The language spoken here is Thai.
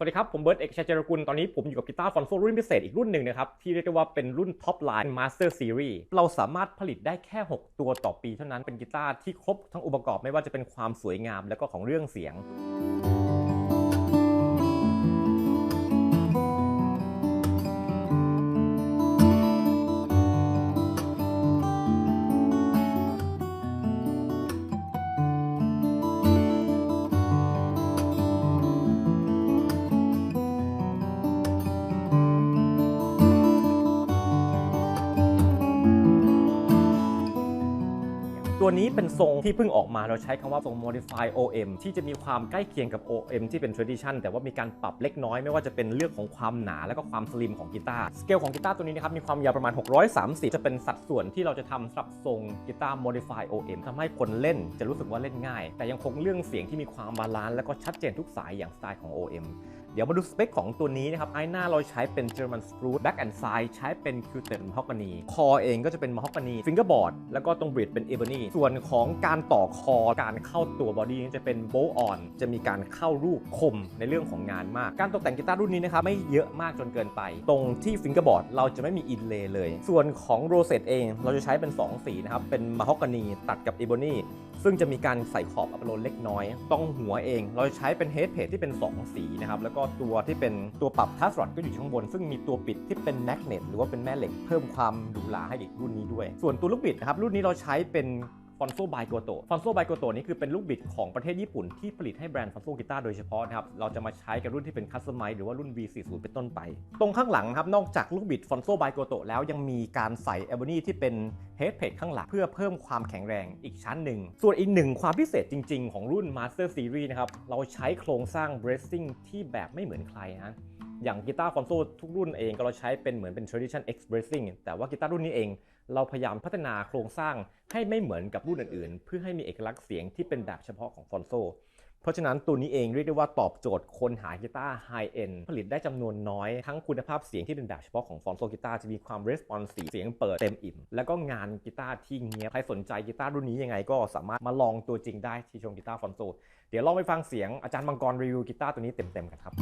สวัสดีครับ ผมเบิร์ตเอกชัยเจรกุล ตอนนี้ผมอยู่กับกีตาร์ฟอนโซรุ่นพิเศษอีกรุ่นหนึ่งนะครับ ที่เรียกได้ว่าเป็นรุ่นท็อปไลน์มาสเตอร์ซีรีส์เราสามารถผลิตได้แค่ 6 ตัวต่อปีเท่านั้นเป็นกีตาร์ที่ครบทั้งองค์ประกอบไม่ว่าจะเป็นความสวยงามแล้วก็ของเรื่องเสียง ตัวนี้เป็นทรงที่เพิ่งออกมาเราใช้คำว่าทรง modify OM ที่จะมีความใกล้เคียงกับ OM ที่เป็น tradition แต่ว่ามีการปรับเล็กน้อยไม่ว่าจะเป็นเรื่องของความหนาและก็ความสลิมของกีตาร์สเกลของกีตาร์ตัวนี้นะครับมีความยาวประมาณ 630 จะเป็นสัดส่วนที่เราจะทำสำหรับทรงกีตาร์ modify OM ทำให้คนเล่นจะรู้สึกว่าเล่นง่าย แต่ยังคงเรื่องเสียงที่มีความบาลานซ์และก็ชัดเจนทุกสายอย่างสไตล์ของ OM เดี๋ยวมาดูสเปคของตัวนี้นะครับไอ้หน้าเราใช้เป็น German Spruce Back and Side ใช้เป็น q t e n Mahogany คอเองก็จะเป็น Mahogany Fingerboard แล้วก็ตรง bridge เป็น Ebony ส่วนของการต่อคอการเข้าตัวบอดี้จะเป็น bolt on จะมีการเข้ารูปคมในเรื่องของงานมาก การตกแต่งกีตาร์รุ่นนี้นะครับไม่เยอะมากจนเกินไป ตรงที่ Fingerboard เราจะไม่มี inlay เลย ส่วนของ Rosette เองเราจะใช้เป็น 2 สีนะครับเป็น Mahogany ตัดกับ Ebony ซึ่งจะมีการใส่ขอบอัปโลนเล็กน้อย ต้องหัวเอง เราจะใช้เป็นเฮดเพจที่เป็น 2 สีนะครับ แล้วก็ตัวที่เป็นตัวปรับทัสรอดก็อยู่ข้างบน ซึ่งมีตัวปิดที่เป็นแมกเนตหรือว่าเป็นแม่เหล็กเพิ่มความหรูหราให้อีกรุ่นนี้ด้วย ส่วนตัวลูกบิดนะครับรุ่นนี้เราใช้เป็น ฟอนโซบายโกโตฟอนโซบายโกโตนี่คือเป็นลูกบิดของประเทศญี่ปุ่นที่ผลิตให้แบรนด์ฟอนโซกีตาร์โดยเฉพาะนะครับ เราจะมาใช้กับรุ่นที่เป็นคัสตอมไมซ์หรือว่ารุ่น V40 เป็นต้นไป ตรงข้างหลังครับ นอกจากลูกบิดฟอนโซบายโกโตแล้วยังมีการใส่เอเบอนี่ที่เป็นเฮดเพจข้างหลังเพื่อเพิ่มความแข็งแรงอีกชั้นหนึ่ง ส่วนอีกหนึ่งความพิเศษจริง ๆ ของรุ่น Master Series นะครับ เราใช้โครงสร้าง bracing ที่แบบไม่เหมือนใครฮะ อย่างกีตาร์ฟอนโซทุกรุ่นเองก็เราใช้เป็นเหมือนเป็น tradition X bracing แต่ว่ากีตาร์รุ่นนี้เอง เราพยายามพัฒนาโครงสร้างให้ไม่เหมือนกับรุ่นอื่นๆ เพื่อให้มีเอกลักษณ์เสียงที่เป็นแบบเฉพาะของฟอนโซเพราะฉะนั้นตัวนี้เองเรียกได้ว่าตอบโจทย์คนหากีตาร์ไฮเอ็นผลิตได้จำนวนน้อย ทั้งคุณภาพเสียงที่เป็นแบบเฉพาะของฟอนโซกีตาร์จะมีความ responsive เสียงเปิดเต็มอิ่ม แล้วก็งานกีตาร์ที่เงียบใครสนใจกีตาร์รุ่นนี้ยังไงก็สามารถมาลองตัวจริงได้ที่ชมกีตาร์ฟอนโซเดี๋ยวลองไปฟังเสียงอาจารย์มังกรรีวิวกีตาร์ตัวนี้เต็มๆกันครับ